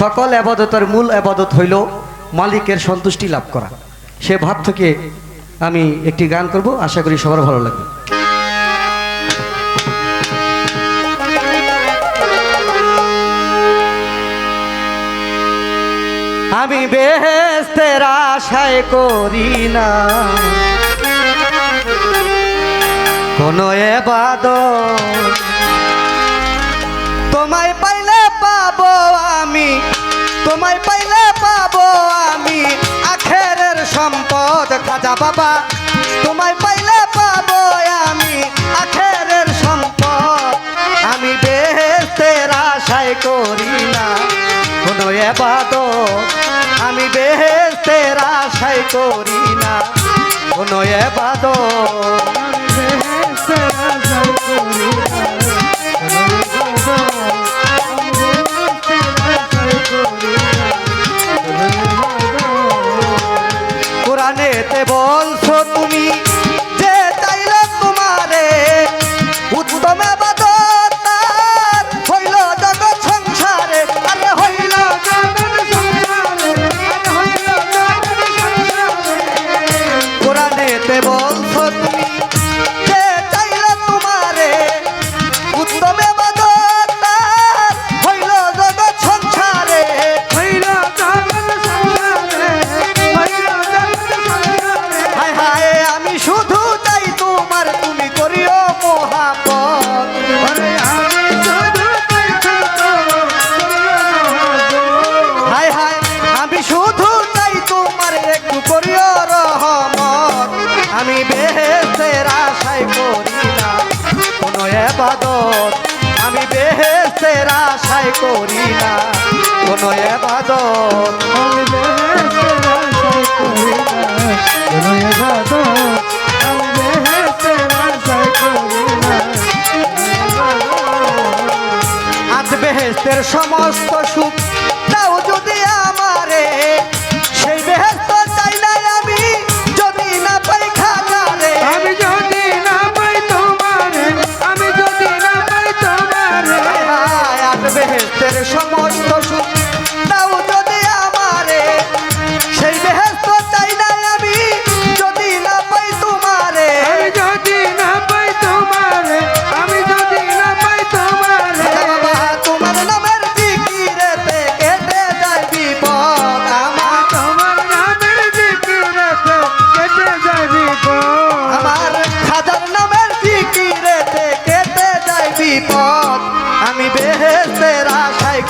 সকল আবাদতের মূল আবাদত হইল মালিকের সন্তুষ্টি লাভ করা। সে ভাব থেকে আমি একটি গান করব, আশা করি সবার ভালো লাগবে। আমি বেহেস্তের আশায় করি না। কোনো এবাদত আমি, তোমায় পাইলে পাবো আমি। আখেরের সম্পদ খাজা বাবা, তোমায় পাইলে পাবো আমি। আখেরের সম্পদ আমি বেহেস্তের আশায় করি না। কোনো এবাদ আমি বেহেস্তের আশায় করি না। কোনো এবাদ আমি আশায় করি না। সবের আশাই করি না কোনো এবাদত আজ বেহেস্তের সমস্ত সুখ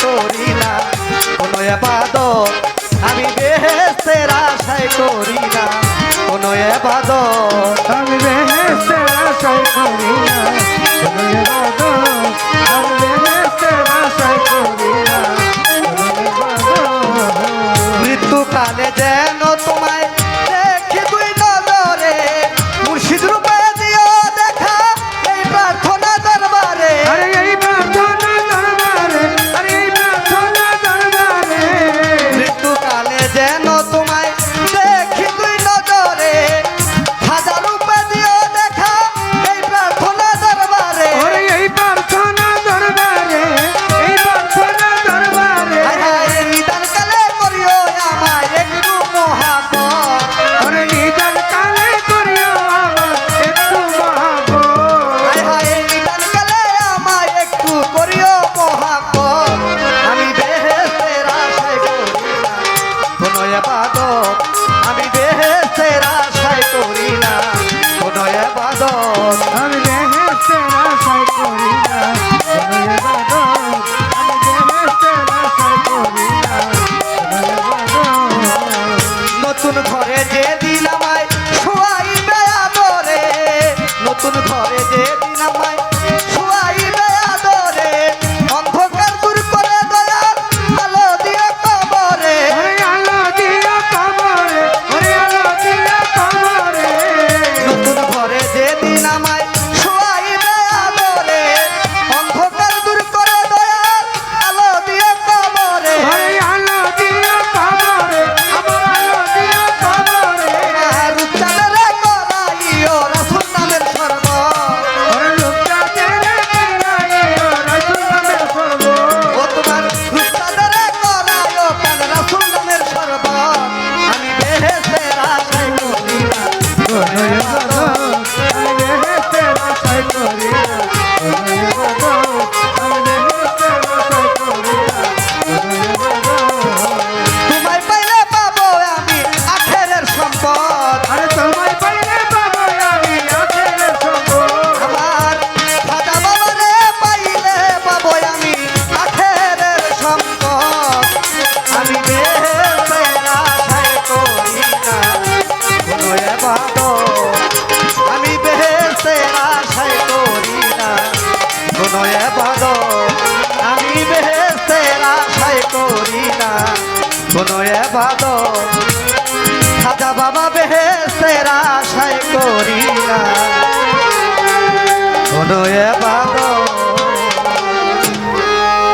করি না কোনো এবাদত আমি বেহেস্তের আশায় করি না কোনো এবাদত আমি বেহেস্তের কোনো এবাদ খাজা বাবা বেহেস্তের আশায় করি না কোনো এবাদ